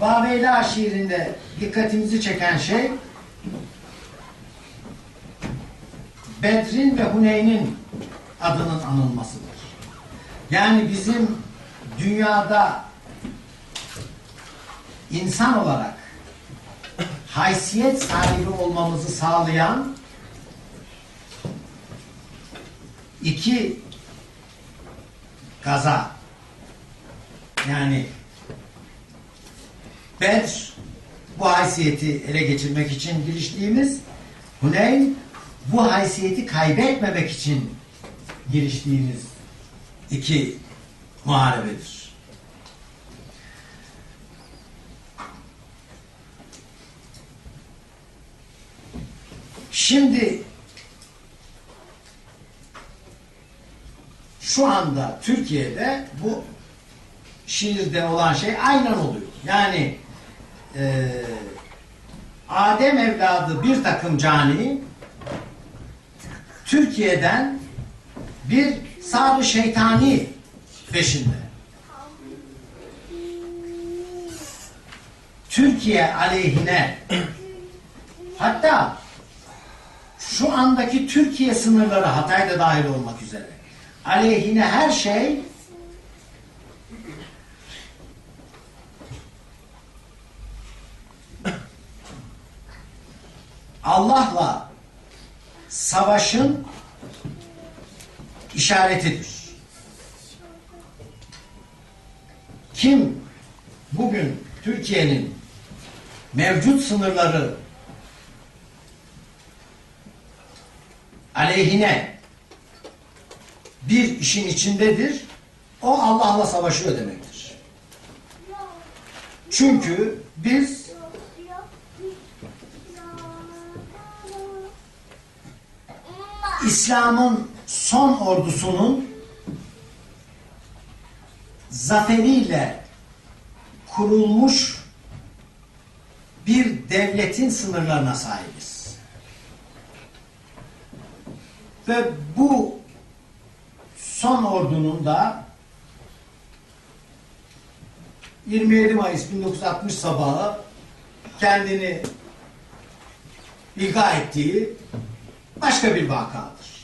Baveyla şiirinde dikkatimizi çeken şey Bedrin ve Huneyn'in adının anılmasıdır. Yani bizim dünyada insan olarak haysiyet sahibi olmamızı sağlayan iki gaza yani Bedr bu haysiyeti ele geçirmek için giriştiğimiz Huneyn bu haysiyeti kaybetmemek için giriştiğimiz iki muharebedir. Şimdi şu anda Türkiye'de bu şiirde olan şey aynen oluyor. Yani e, Adem evladı bir takım cani Türkiye'den bir sarı şeytani peşinde. Türkiye aleyhine hatta şu andaki Türkiye sınırları Hatay'da dahil olmak üzere aleyhine her şey Allah'la savaşın işaretidir. Kim bugün Türkiye'nin mevcut sınırları aleyhine bir işin içindedir, o Allah'la savaşıyor demektir. Çünkü biz İslam'ın son ordusunun zaferiyle kurulmuş bir devletin sınırlarına sahibiz. Ve bu son ordunun da 27 Mayıs 1960 sabahı kendini ilga ettiği başka bir vakadır.